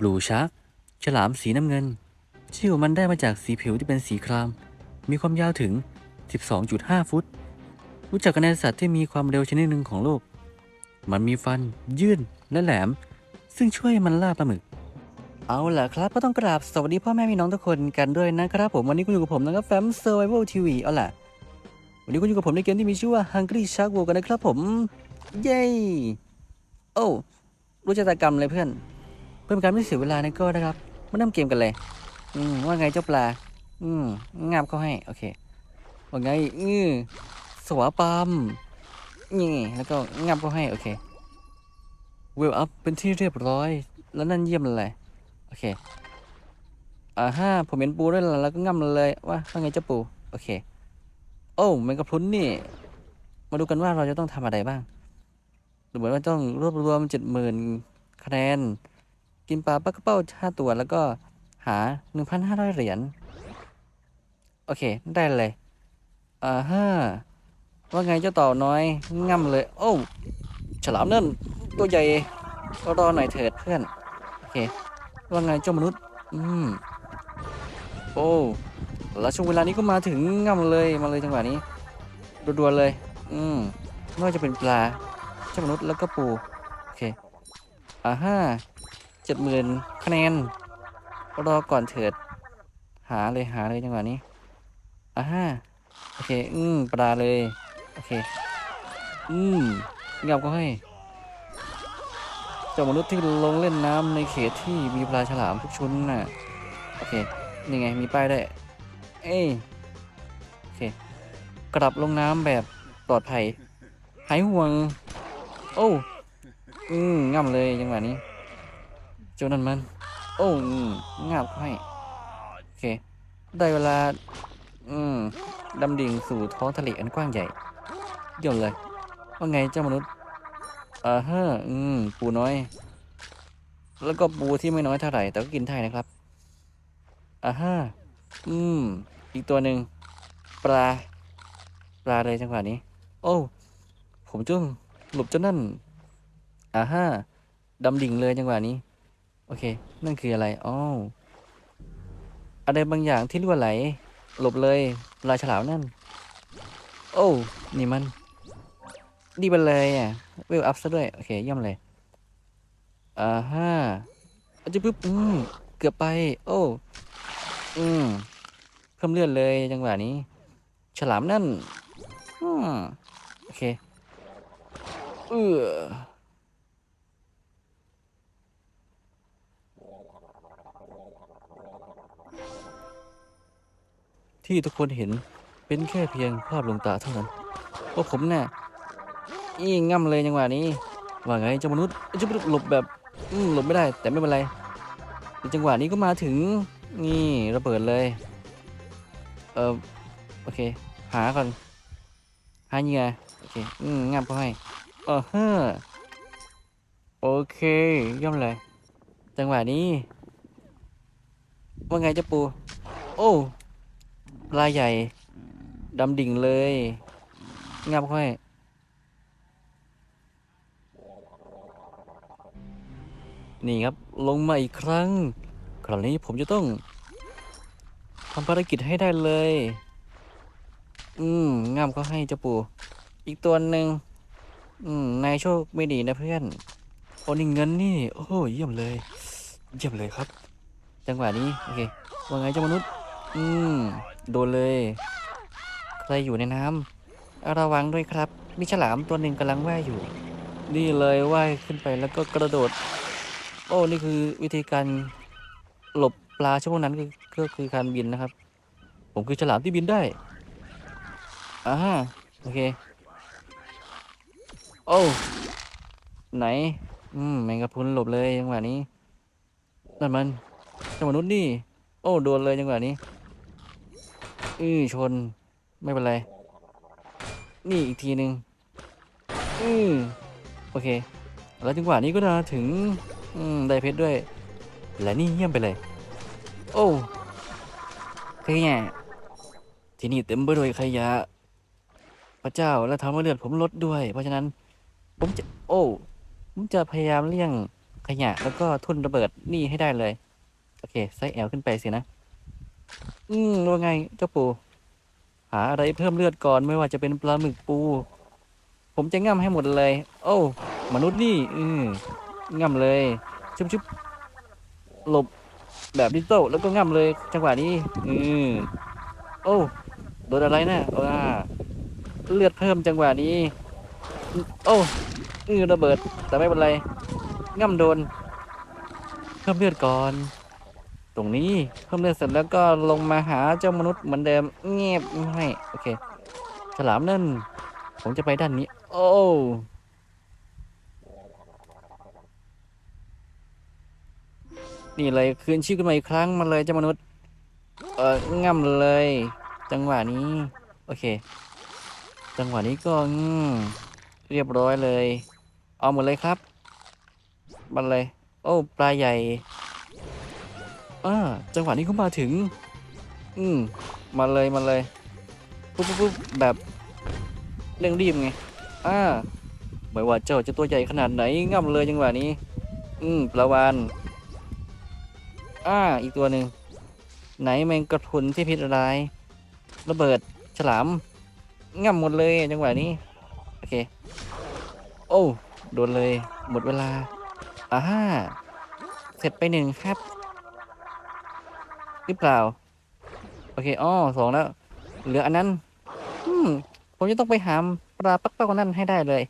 บลูชาร์กฉลามสีน้ำเงิน ชื่อมันได้มาจากสีผิวที่เป็นสีคราม มีความยาวถึง 12.5 ฟุต รู้จักกันในสัตว์ที่มีความเร็วชนิดหนึ่งของโลก มันมีฟัน ยื่น และแหลม ซึ่งช่วยมันล่าปลาหมึก เอาล่ะครับ ก็ต้องกราบสวัสดีพ่อแม่พี่น้องทุกคนกันด้วยนะครับผม วันนี้คุณอยู่กับผมนะครับแฟม Survival TV เอาล่ะ วันนี้คุณอยู่กับผมในเกมที่มีชื่อว่า Hungry Shark World กันนะครับผม เย้ โอ้ รู้ชะตากรรมเลยเพื่อน พื่อเป็นการไม่เสียเวลานะก็นะครับมาเริ่มเกมกันเลย อืมว่าไงเจ้าปลา อืมงามเขาให้ โอเคว่าไงอือสวาปามนี่แล้วก็งามเขาให้ โอเคเวลอัพเป็นที่เรียบร้อย แล้วนั่นเยี่ยมเลยโอเคอ่าฮะผมเห็นปูด้วยแล้วก็ง่ำเลยว่าว่าไงเจ้าปู โอเค โอ้แมงกะพรุนนี่ มาดูกันว่าเราจะต้องทำอะไรบ้างดูเหมือนว่าต้องรวบรวมเจ็ดหมื่นคะแนน กินปลาปักกระเป้าห้าตัวแล้วก็หาหนึ่งพันห้าร้อยเหรียญ โอเค ได้เลยอ่าฮะว่าไงเจ้าเต่าน้อยง่ำเลย โอ้ฉลามนั่นตัวใหญ่รอหน่อยเถิดเพื่อน โอเค ว่าไงเจ้ามนุษย์ อืม โอ้แล้วช่วงเวลานี้ก็มาถึงง่ำเลยมาเลยจังหวะนี้รัวๆเลย อืมไม่ว่าจะเป็นปลาเจ้ามนุษย์แล้วก็ปู โอเคอ่าฮ่าเจ็ดหมื่นคะแนน รอก่อนเถิด หาเลยหาเลยจังหวะนี้อ่าฮ่าโอเค อืมปลาเลย โอเค อืมเงียบก็ให้เจ้ามนุษย์ที่ลงเล่นน้ำในเขตที่มีปลาฉลามทุกชุนน่ะ โอเค นี่ไง มีป้ายได้ เอ้ยโอเค กลับลงน้ำแบบปลอดภัย หายห่วง โอ้ อืมง่ำเลยจังหวะนี้ จ้านั่นมัน โอ้อืมงับให้ โอเค ได้เวลา อืมดำดิ่งสู่ท้องทะเลอันกว้างใหญ่เยี่ยมเลย ว่าไงเจ้ามนุษย์อ่าฮะอืม ปูน้อย แล้วก็ปูที่ไม่น้อยเท่าไหร่แต่ก็กินได้นะครับอ่าฮะอืม อีกตัวหนึ่งปลา ปลาเลยจังหวะนี้ โอ้ผมจ้งหลบเจ้านั่นอ่าฮะดำดิ่งเลยจังหวะนี้ โอเค นั่นคืออะไรอ๋ออะไรบางอย่างที่รั่วไหล หลบเลยลายฉลามนั่น โอ้ นี่มัน ดีไปเลยอะเวลอัพซะด้วย โอเคย่ำเลย อ่าฮะอาจจะปุ๊บ อืม เกือบไป โอ้ อืม เพิ่มเลือดเลยจังหวะนี้ ฉลามนั่น อืม โอเค เออ ที่ทุกคนเห็นเป็นแค่เพียงภาพลวงตาเท่านั้นเพราะผมเนี่ยอีง่ำเลยจังหวะนี้ ว่าไงเจ้ามนุษย์เจ้ามนุษย์หลบแบบหลบไม่ได้ แต่ไม่เป็นไรจังหวะนี้ก็มาถึงนี่ระเบิดเลย เออโอเค หาก่อน หาเหยื่อโอเคอืมงับเขาให้เออเฮ้อโอเคย่อมเลย จังหวะนี้ ว่าไงเจ้าปู โอ้ ลายใหญ่ดำดิ่งเลย งับเขาให้นี่ครับลงมาอีกครั้ง คราวนี้ผมจะต้องทำภารกิจให้ได้เลย อืมงามก็ให้เจ้าปู่ อีกตัวหนึ่ง อืม นายโชคไม่ดีนะเพื่อน โอนเงินนี่ โอ้เยี่ยมเลย เยี่ยมเลยครับ จังหวะนี้ โอเค ว่าไงเจ้ามนุษย์ อืม โดนเลย ใครอยู่ในน้ำระวังด้วยครับ มีฉลามตัวหนึ่งกำลังว่ายอยู่ นี่เลยว่ายขึ้นไปแล้วก็กระโดด โอ้ นี่คือวิธีการหลบปลาช่วงนั้นก็คือการบินนะครับ ผมคือฉลามที่บินได้อ่าโอเค โอ้ไหน อืมแมงกะพรุนหลบเลยจังหวะนี้นั่นมันเจ้ามนุษย์นี่ โอ้โดนเลยจังหวะนี้ อือชน ไม่เป็นไร นี่อีกทีหนึ่งอือโอเค แล้วจังหวะนี้ก็มาถึง อืม ได้เพชรด้วย และนี่เยี่ยมไปเลย โอ้ขยะที่นี่เต็มไปด้วยขยะ พระเจ้าและทำให้เลือดผมลดด้วย เพราะฉะนั้น ผมจะ โอ้ผมจะพยายามเลี่ยงขขยะแล้วก็ทุ่นระเบิดนี่ให้ได้เลย โอเคไซส์แอลขึ้นไปสินะ อืมว่าไงเจ้าปูหาอะไรเพิ่มเลือดก่อนไม่ว่าจะเป็นปลาหมึกปู ผมจะง่ำให้หมดเลย โอ้มนุษย์นี่ อืมง่ำเลยชุบชุบหลบแบบดิจิตอลแล้วก็ง่ำเลย จังหวะนี้ อืมโอ้โดนอะไรนะว้าเลือดเพิ่มจังหวะนี้ โอ้อือระเบิดแต่ไม่เป็นไรง่ำโดน เพิ่มเลือดก่อน รงนี้เพิ่มเลือดเสร็จแล้วก็ลงมาหาเจ้ามนุษย์เหมือนเดิมเงียบไม่โอเคฉลามนั่น ผมจะไปด้านนี้ โอ้นี่เลยคืนชีพขึ้นมาอีกครั้งมาเลยเจ้ามนุษย์ เออง่ำเลย จังหวะนี้ โอเค จังหวะนี้ก็อืมเรียบร้อยเลย เอาหมดเลยครับมันเลย โอ้ปลาใหญ่ อ่าจังหวะนี้เขามาถึง อืมมาเลยมาเลยปุ๊บปุ๊บปุ๊บแบบเร่งรีบไงอ่าไม่ว่าเจ้าจะตัวใหญ่ขนาดไหนง่ำเลยจังหวะนี้ อืมปลาวานอ่าอีกตัวหนึ่งไหนแมงกระพุนที่พิษร้ายระเบิดฉลามง่ำหมดเลยจังหวะนี้โอเค โอ้โดนเลย หมดเวลาอ่าเสร็จไปหนึ่งครับ หรือเปล่า โอเคอ๋อสองแล้ว เหลืออันนั้น อืม ผมจะต้องไปหาปลาปักเป้านั่นให้ได้เลย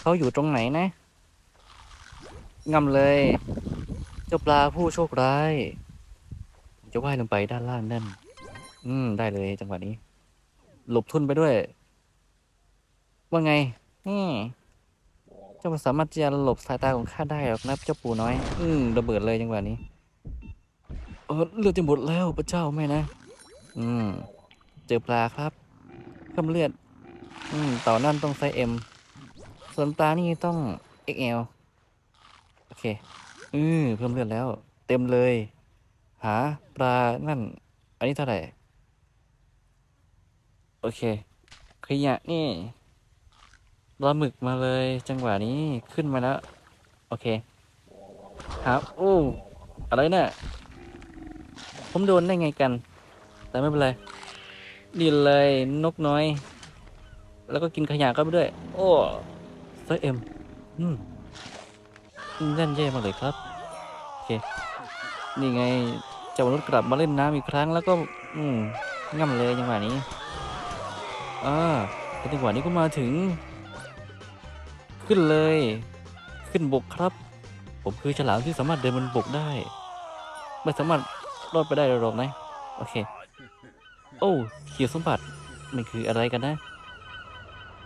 เขาอยู่ตรงไหนนะงำเลย เจ้าปลาผู้โชคร้ายจะว่ายลงไปด้านล่างนั่น อืม ได้เลยจังหวะนี้ หลบทุนไปด้วย ว่าไงนี่เจ้าสามารถจะหลบสายตาของข้าได้หรอกนะเจ้าปูน้อย อืมระเบิดเลยจังหวะนี้ เออเลือดจะหมดแล้วพระเจ้าแม่นะ อืม เจอปลาครับเพิ่มเลือด อืมต่อนั่นต้องไซส์เอ็มส่วนตานี่ต้อง XL โอเค อืมเพิ่มเลือดแล้ว เต็มเลย หาปลานั่น อันนี้เท่าไหร่ โอเคขยะนี่ปลาหมึกมาเลย จังหวะนี้ขึ้นมาแล้ว โอเค ครับ โอ้ อะไรเนะ่ะ ผมโดนได้ไงกัน แต่ไม่เป็นไรนี่เลยนกน้อย แล้วก็กินขยะเข้าไปด้วย โอ้เซเอ็มอืมนั่นแย่มากเลยครับ โอเค นี่ไงเจ้ามนุษย์กลับมาเล่นน้ำอีกครั้งแล้วก็ อืมง่ำเลยจังหวะนี้อ่าแต่จังหวะนี้ก็มาถึง ขึ้นเลย ขึ้นบกครับ ผมคือฉลามที่สามารถเดินบนบกได้ ไม่สามารถ รอดไปได้หรอกนะโอเค โอ้เขียวสมบัติมันคืออะไรกันนะ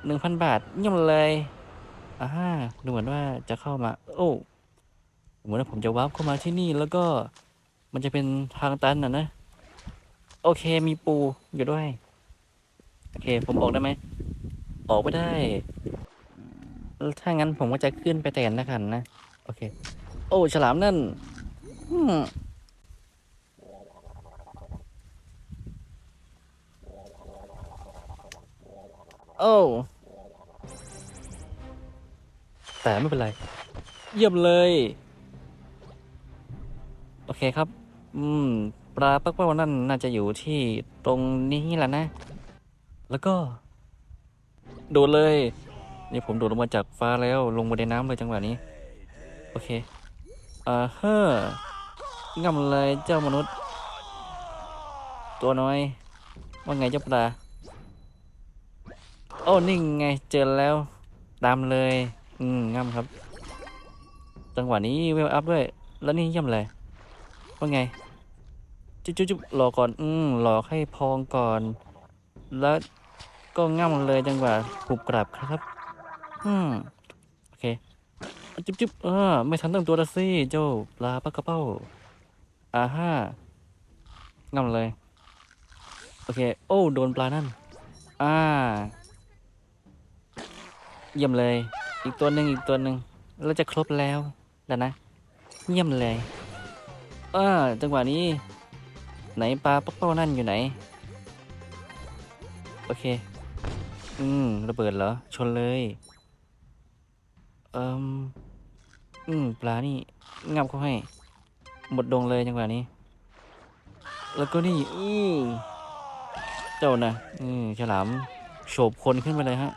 หนึ่งพันบาทเยี่ยมเลยอ่าดูเหมือนว่าจะเข้ามา โอ้เหมือนว่าผมจะวาร์ปเข้ามาที่นี่แล้วก็มันจะเป็นทางตันนะนะ โอเคมีปูอยู่ด้วย โอเค ผมออกได้ไหม ออกไม่ได้ ถ้างั้นผมก็จะขึ้นไปแต่นนะกันนะ โอเค โอ้ ฉลามนั่น โอ้แต่ไม่เป็นไร เยี่ยมเลย โอเคครับ อืม ปลาปักเป้านั่นน่าจะอยู่ที่ตรงนี้แหละนะ แล้วก็ โดดเลย นี่ผมโดดลงมาจากฟ้าแล้วลงมาในน้ำเลยจังหวะนี้ โอเคอ่าเฮ้องำเลยเจ้ามนุษย์ ตัวน้อย ว่าไงเจ้าปลาโอ้นิ่งไงเจอแล้วตามเลย อืมง่ำครับ จังหวะนี้เวลอัพด้วย แล้วนี่ย่ำเลยว่าไง จุ๊บจุ๊บรอก่อน อืมรอให้พองก่อน แล้วก็ง่ำเลยจังหวะหุบกลับครับ อืมโอเคจุ๊บจุ๊บเออไม่ทันตั้งตัวละสิเจ้าปลาปลากระเป้าอ่าฮ่าง่ำเลย โอเค โอ้ โดนปลานั่น อ่า เยี่ยมเลย อีกตัวหนึ่งอีกตัวหนึ่งเราจะครบแล้วแล้วนะ เยี่ยมเลยอ่าจังหวะนี้ ไหนปลาปักเป้านั่นอยู่ไหน โอเค อืม ระเบิดเหรอ ชนเลย เอิมอืม ปลานี่งับเขาให้ หมดดงเลยจังหวะนี้ แล้วก็นี่ อือเจ้านะอืมฉลามโฉบคนขึ้นไปเลยฮะ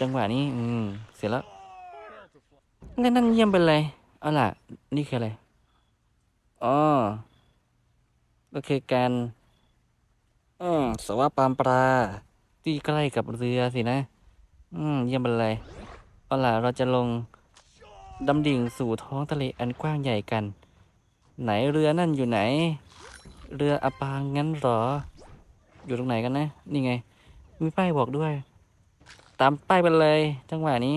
จังหวะนี้ อืม เสร็จแล้วนั่นนั่นเยี่ยมไปเลย เอาล่ะ นี่คืออะไร อ๋อ ก็คือการ อืมสวะปามปลา ที่ใกล้กับเรือสินะ อืม เยี่ยมไปเลยเอาล่ะ เราจะลงดำดิ่งสู่ท้องทะเลอันกว้างใหญ่กัน ไหนเรือนั่นอยู่ไหน เรืออับปางงั้นหรอ อยู่ตรงไหนกันนะ นี่ไง มีป้ายบอกด้วย ตามป้ายไปเลย จังหวะนี้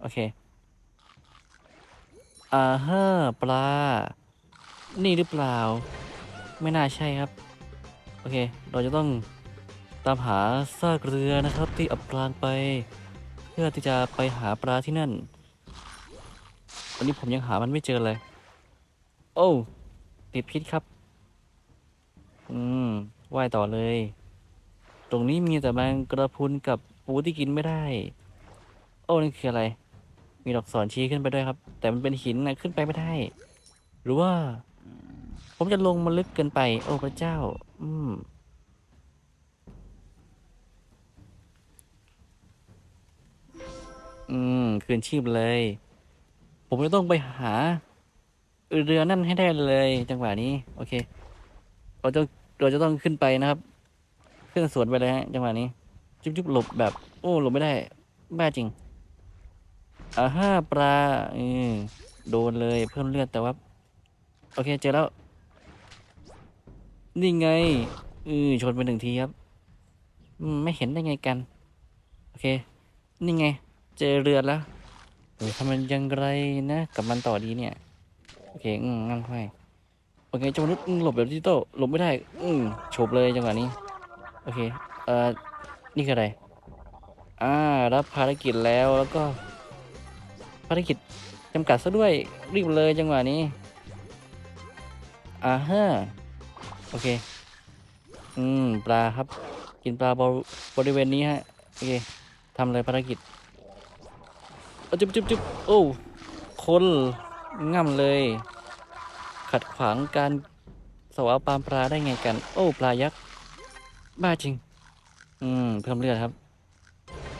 โอเคอ่าเฮ้อปลา นี่หรือเปล่า ไม่น่าใช่ครับ โอเค เราจะต้องตามหาซากเรือนะครับที่อับปางไป เพื่อที่จะไปหาปลาที่นั่นวันนี้ผมยังหามันไม่เจอเลย โอ้ติดพิษครับ อืมว่ายต่อเลย ตรงนี้มีแต่แมงกระพุนกับ ปูที่กินไม่ได้ โอ้นี่คืออะไร มีดอกศรชี้ขึ้นไปด้วยครับ แต่มันเป็นหินนะขึ้นไปไม่ได้ หรือว่า ผมจะลงมาลึกเกินไป โอ้พระเจ้า อืมอืมคืนชีพเลย ผมจะต้องไปหา เรือนั่นให้ได้เลย จังหวะนี้ โอเค เราจะเราจะต้องขึ้นไปนะครับ ขึ้นสวนไปเลยฮะจังหวะนี้ จุ๊บจุ๊บหลบแบบ โอ้หลบไม่ได้บ้าจริงอ่าห้าปลาเออโดนเลยเพิ่มเลือดแต่ว่า โอเคเจอแล้ว นี่ไงเออชนไปหนึ่งทีครับอืมไม่เห็นได้ไงกัน โอเค นี่ไง เจอเรือแล้วเออทำมันยังไงนะกับมันต่อดีเนี่ย โอเคอืมงั้นค่อยโอเคจ้มนุษย์หลบแบบดิจิตอลหลบไม่ได้ อืมโฉบเลยจังหวะนี้ โอเค เอ่อ นี่คืออะไร อ่า รับภารกิจแล้วแล้วก็ ภารกิจจำกัดซะด้วย รีบเลยจังหวะนี้ อ่าฮะโอเค อืม ปลาครับ กินปลาบริบริเวณนี้ฮะ โอเคทำเลยภารกิจจุ๊บจุ๊บจุ๊บโอ้คนง่ำเลย ขัดขวางการสวาปามปลาได้ไงกัน โอ้ ปลายักษ์ บ้าจริง อืม เพิ่มเลือดครับ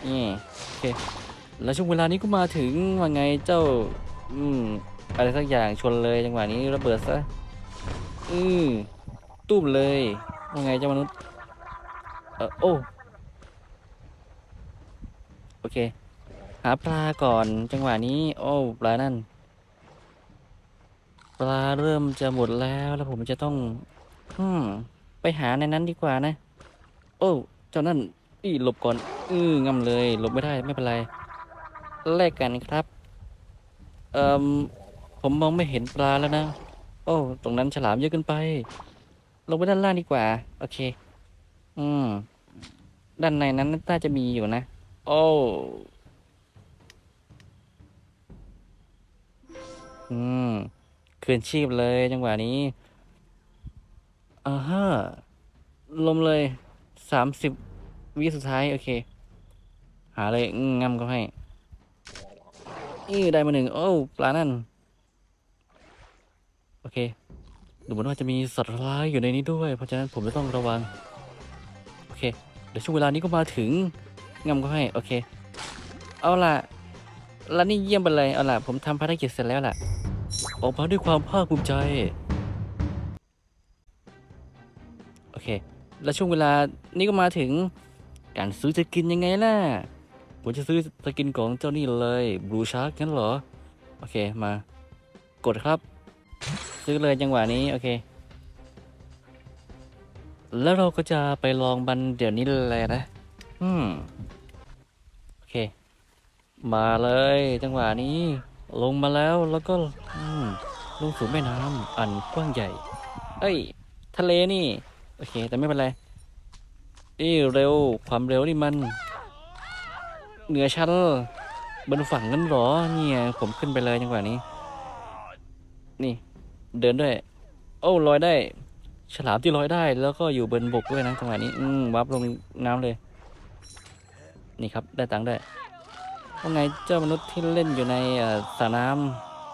นี่โอเค แล้วช่วงเวลานี้ก็มาถึงว่าไงเจ้า อืม อะไรสักอย่างชนเลยจังหวะนี้ระเบิดซะ อืมตุ้มเลยว่าไงเจ้ามนุษย์ เออโอ้ โอเค หาปลาก่อนจังหวะนี้ โอ้ปลานั่น ปลาเริ่มจะหมดแล้วแล้วผมจะต้อง อืม ไปหาในนั้นดีกว่านะ โอ้ จ้านั่นอีหลบก่อน อืองำเลย หลบไม่ได้ไม่เป็นไรแลกกันครับ เอ่อผมมองไม่เห็นปลาแล้วนะ โอ้ ตรงนั้นฉลามเยอะเกินไป ลงไปด้านล่างดีกว่า โอเค อืม ด้านในนั้นน่าจะมีอยู่นะ โอ้อืมคืนชีพเลยจังหวะนี้อ่าฮะลมเลยสามสิบ วิสุดท้าย โอเค หาเลยอืมงำก็ให้อีได้มาหนึ่งโอ้ปลานั่น โอเค ดูเหมือนว่าจะมีสัตว์ร้ายอยู่ในนี้ด้วย เพราะฉะนั้นผมจะต้องระวัง โอเค เดี๋ยวช่วงเวลานี้ก็มาถึงงำก็ให้ โอเค เอาล่ะแล้วนี่เยี่ยมไปเลย เอาล่ะ ผมทำภารกิจเสร็จแล้วล่ะ ออกมาด้วยความภาคภูมิใจ โอเค แล้วช่วงเวลานี้ก็มาถึง การซื้อจะกินยังไงล่ะ ผมจะซื้อสกินของเจ้านี่เลยบลูชาร์กงั้นเหรอ โอเคมากดครับ ซื้อเลยจังหวะนี้ โอเค แล้วเราก็จะไปลองมันเดี๋ยวนี้เลยนะ อืม โอเค มาเลยจังหวะนี้ ลงมาแล้วแล้วก็ลงสู่แม่น้ำอันกว้างใหญ่ เอ้ย ทะเลนี่ โอเค แต่ไม่เป็นไร นี่เร็วความเร็วนี่มัน เหนือชั้นบนฝั่งนั้นหรอเนี่ยผมขึ้นไปเลยจังหวะนี้ นี่ เดินด้วย โอ้ลอยได้ ฉลามที่ลอยได้ แล้วก็อยู่บนบกด้วยนะจังหวะนี้ อืมวับลงน้ำเลย นี่ครับ ได้ตังค์ได้ว่าไงเจ้ามนุษย์ที่เล่นอยู่ในสระน้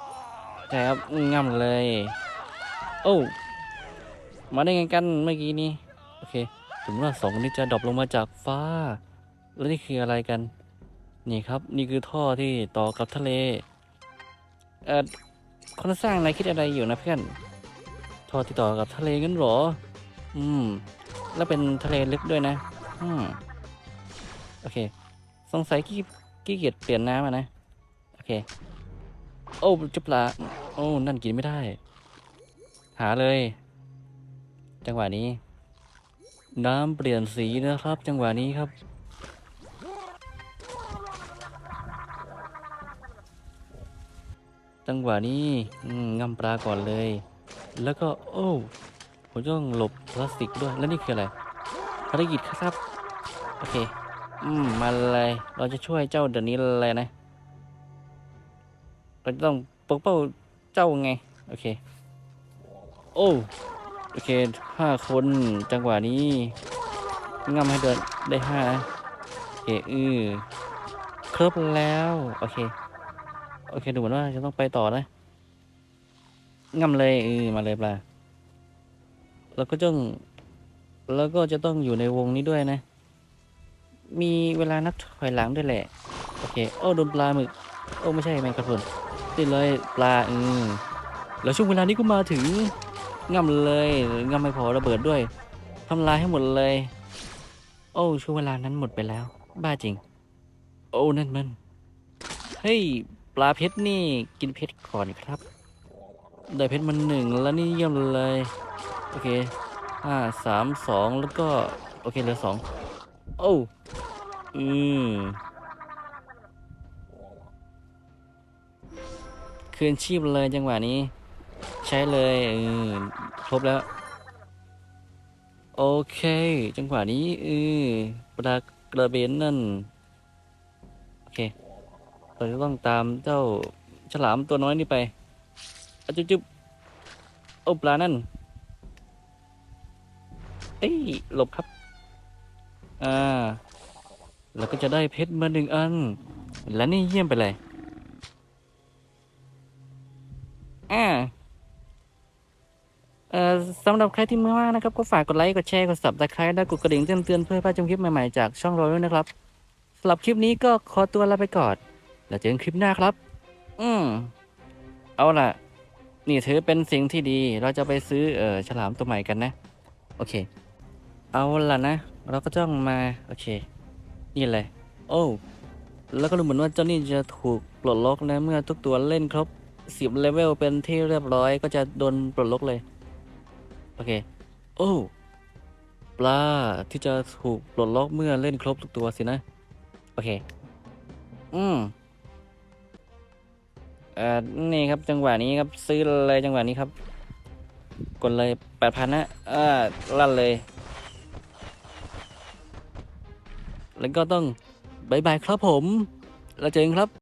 ำใช่ครับง่ำเลย โอ้มาได้ไงกันเมื่อกี้นี้โอเค ถึงว่าสองคนนี้จะดรอปลงมาจากฟ้า แล้วนี่คืออะไรกัน นี่ครับ นี่คือท่อที่ต่อกับทะเล เอ่อคนสร้างนายคิดอะไรอยู่นะเพื่อน ท่อที่ต่อกับทะเลงั้นเหรอ อืม แล้วเป็นทะเลลึกด้วยนะ อืม โอเค สงสัยขี้ขี้เกียจเปลี่ยนน้ำอะนะ โอเค โอ้จุปลา โอ้ นั่นกินไม่ได้ หาเลย จังหวะนี้ น้ำเปลี่ยนสีนะครับ จังหวะนี้ครับ จังหวะนี้อืมงำปลาก่อนเลย แล้วก็โอ้ผมต้องหลบพลาสติกด้วยแล้วนี่คืออะไรภารกิจครับโอเค อืมมาเลยเราจะช่วยเจ้าเดี๋ยวนี้เลยนะเราจะต้องปกป้องเจ้าไง โอเค โอ้ โอเคห้าคนจังหวะนี้งำให้เดินได้ห้าโอเคอือครบแล้ว โอเค โอเค ดูเหมือนว่าจะต้องไปต่อนะงำเลยเออมาเลยปลาแล้วก็ต้องแล้วก็จะต้องอยู่ในวงนี้ด้วยนะ มีเวลานับถอยหลังด้วยแหละ โอเค โอ้โดนปลาหมึก โอ้ไม่ใช่แมงกะพรุนติดเลยปลาอืมแล้วช่วงเวลานี้ก็มาถึง ง่ำเลยง่ำไม่พอระเบิดด้วยทำลายให้หมดเลย โอ้ช่วงเวลานั้นหมดไปแล้ว บ้าจริง โอ้นั่นมันเฮ้ยปลาเพชรนี่กินเพชรก่อนครับได้เพชรมันหนึ่งแล้วนี่เยี่ยมเลยโอเคห้าสามสองแล้วก็โอเคเหลือสองโอ้อืมคืนชีพเลยจังหวะนี้ ช้เลยเออครบแล้ว โอเค จังหวะนี้เออปลากระเบนนั่น โอเค เราจะต้องตามเจ้าฉลามตัวน้อยนี่ไปจุ๊บจุ๊บโอ้ปลานั่นเอ้ยหลบครับ อ่าแล้วก็จะได้เพชรมาหนึ่งอัน และนี่เยี่ยมไปเลยอ่า สำหรับใครที่มือว่างนะครับ ก็ฝากกดไลค์กดแชร์กด subscribe และกดกระดิ่งแจ้งเตือนเพื่อไม่พลาดชมคลิปใหม่ๆจากช่องเราด้วยนะครับสำหรับคลิปนี้ก็ขอตัวลาไปก่อนแล้วเจอกันคลิปหน้าครับ อืมเอาล่ะ นี่ถือเป็นสิ่งที่ดีเราจะไปซื้อเอ่อฉลามตัวใหม่กันนะ โอเค เอาล่ะนะ เราก็ต้องมา โอเค นี่เลย โอ้แล้วก็ดูเหมือนว่าเจ้านี่จะถูกปลดล็อกนะ เมื่อทุกตัวเล่นครบสิบเลเวลเป็นที่เรียบร้อยก็จะโดนปลดล็อกเลย โอเค โอ้ ปลาที่จะถูกปลดล็อกเมื่อเล่นครบทุกตัวสินะ โอเค อืมเอ่อนี่ครับจังหวะนี้ครับ ซื้อเลยจังหวะนี้ครับ กดเลยแปดพันนะอ่าลั่นเลย แล้วก็ต้องบายบายครับผม แล้วเจอกันครับ